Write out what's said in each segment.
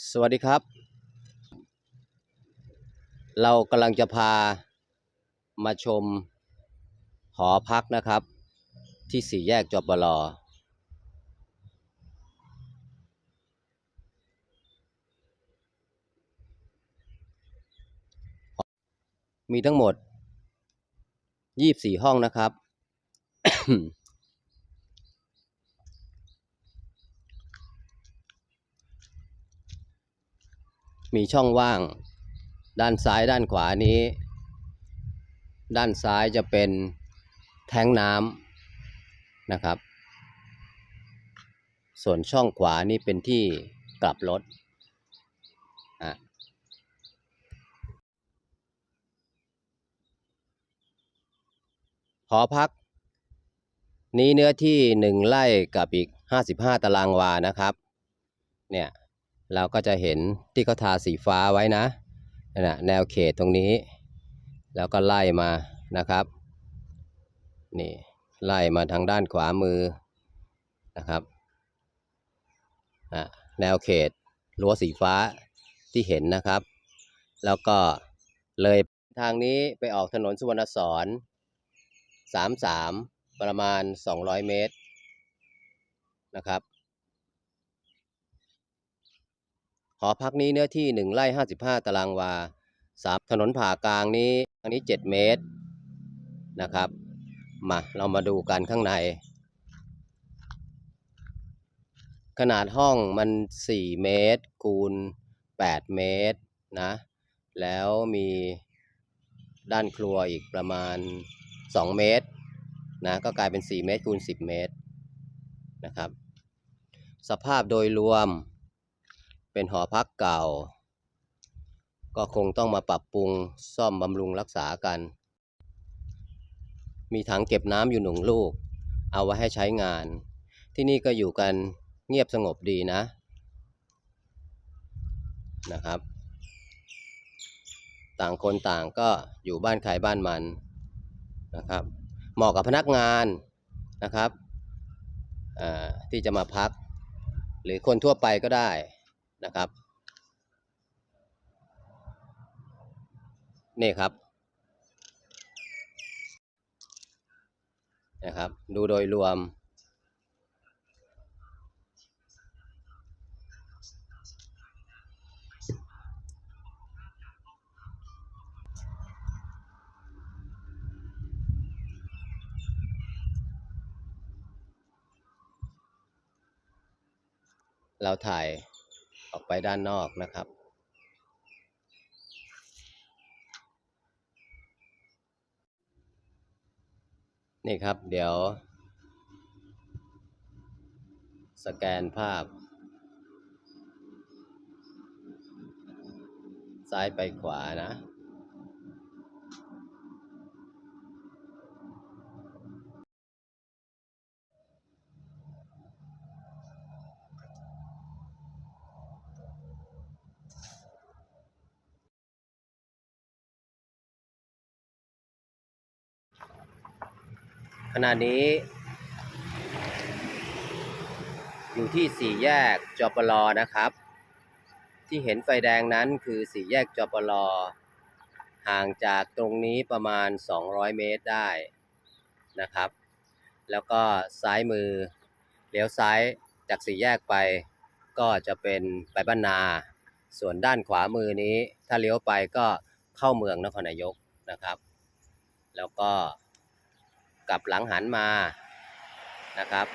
สวัสดีครับ เรากำลังจะพามาชมหอพักนะครับ ที่สี่แยกจบลอมีทั้งหมด 24 ห้องนะครับ มีช่องว่าง ด้านซ้ายด้านขวานี้ ด้านซ้ายจะเป็นแท้งน้ำนะครับ ส่วนช่องขวานี่เป็นที่กลับรถหอพัก นี้เนื้อที่หนึ่งไร่กับอีกห้าสิบห้าตารางวานะครับ เนี่ย เราก็จะเห็นที่เขาทาสีฟ้าไว้นะนะแนวเขตตรงนี้ แล้วก็ไล่มานะครับนี่ไล่มาทางด้านขวามือนะครับอะแนวเขตรั้วสีฟ้าที่เห็นนะครับ แล้วก็เลยทางนี้ไปออกถนนสุวรรณสอนสามสามประมาณ 200 เมตรนะครับ หอพักนี้เนื้อที่หนึ่งไร่ห้าสิบห้าตารางวาสามถนนผ่ากลางนี้ทางนี้เจ็ดเมตรนะครับ มาเรามาดูกันข้างใน ขนาดห้องมันสี่เมตร คูณแปดเมตรนะ แล้วมีด้านครัวอีกประมาณสองเมตรนะก็กลายเป็นสี่เมตรคูณสิบเมตรนะครับ สภาพโดยรวม เป็นหอพักเก่า ก็คงต้องมาปรับปรุงซ่อมบำรุงรักษากัน มีถังเก็บน้ำอยู่หนึ่งลูก เอาไว้ให้ใช้งาน ที่นี่ก็อยู่กันเงียบสงบดีนะ นะครับ ต่างคนต่างก็อยู่บ้านใครบ้านมันนะครับ เหมาะกับพนักงานนะครับที่จะมาพัก หรือคนทั่วไปก็ได้ นะครับ นี่ครับนะครับ ดูโดยรวม เราถ่าย ออกไปด้านนอกนะครับ นี่ครับเดี๋ยว สแกนภาพ ซ้ายไปขวานะ ขณะนี้ อยู่ที่สี่แยกจปลนะครับ ที่เห็นไฟแดงนั้นคือสี่แยกจปลห่างจากตรงนี้ประมาณ 200 เมตรได้นะครับ แล้วก็ซ้ายมือเลี้ยวซ้ายจากสี่แยกไป ก็จะเป็นไปบ้านนา ส่วนด้านขวามือนี้ ถ้าเลี้ยวไปก็เข้าเมืองนครนายกนะครับ แล้วก็ กับหลังหันมานะครับ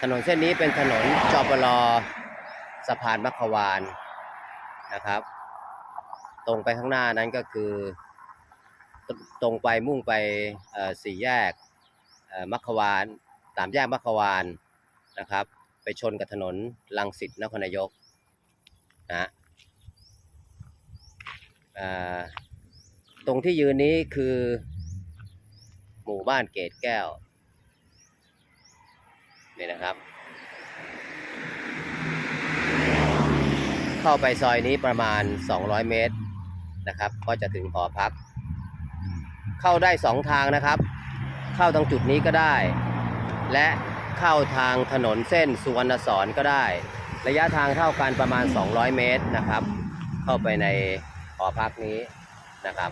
ถนนเส้นนี้เป็นถนนจปลสะพานมัคควานนะครับ ตรงไปข้างหน้านั้นก็คือตรงไปมุ่งไปสี่แยกมัคควานสามแยกมัคควานนะครับ ไปชนกับถนนลังสิตนครนายกนะตรงที่ยืนนี้คือ หมู่บ้านเกตแก้วนี่นะครับ เข้าไปซอยนี้ประมาณ 200 เมตรนะครับ ก็จะถึงหอพัก เข้าได้สองทางนะครับ เข้าตรงจุดนี้ก็ได้ และเข้าทางถนนเส้นสุวรรณสอนก็ได้ ระยะทางเท่ากันประมาณ 200 เมตรนะครับ เข้าไปในหอพักนี้นะครับ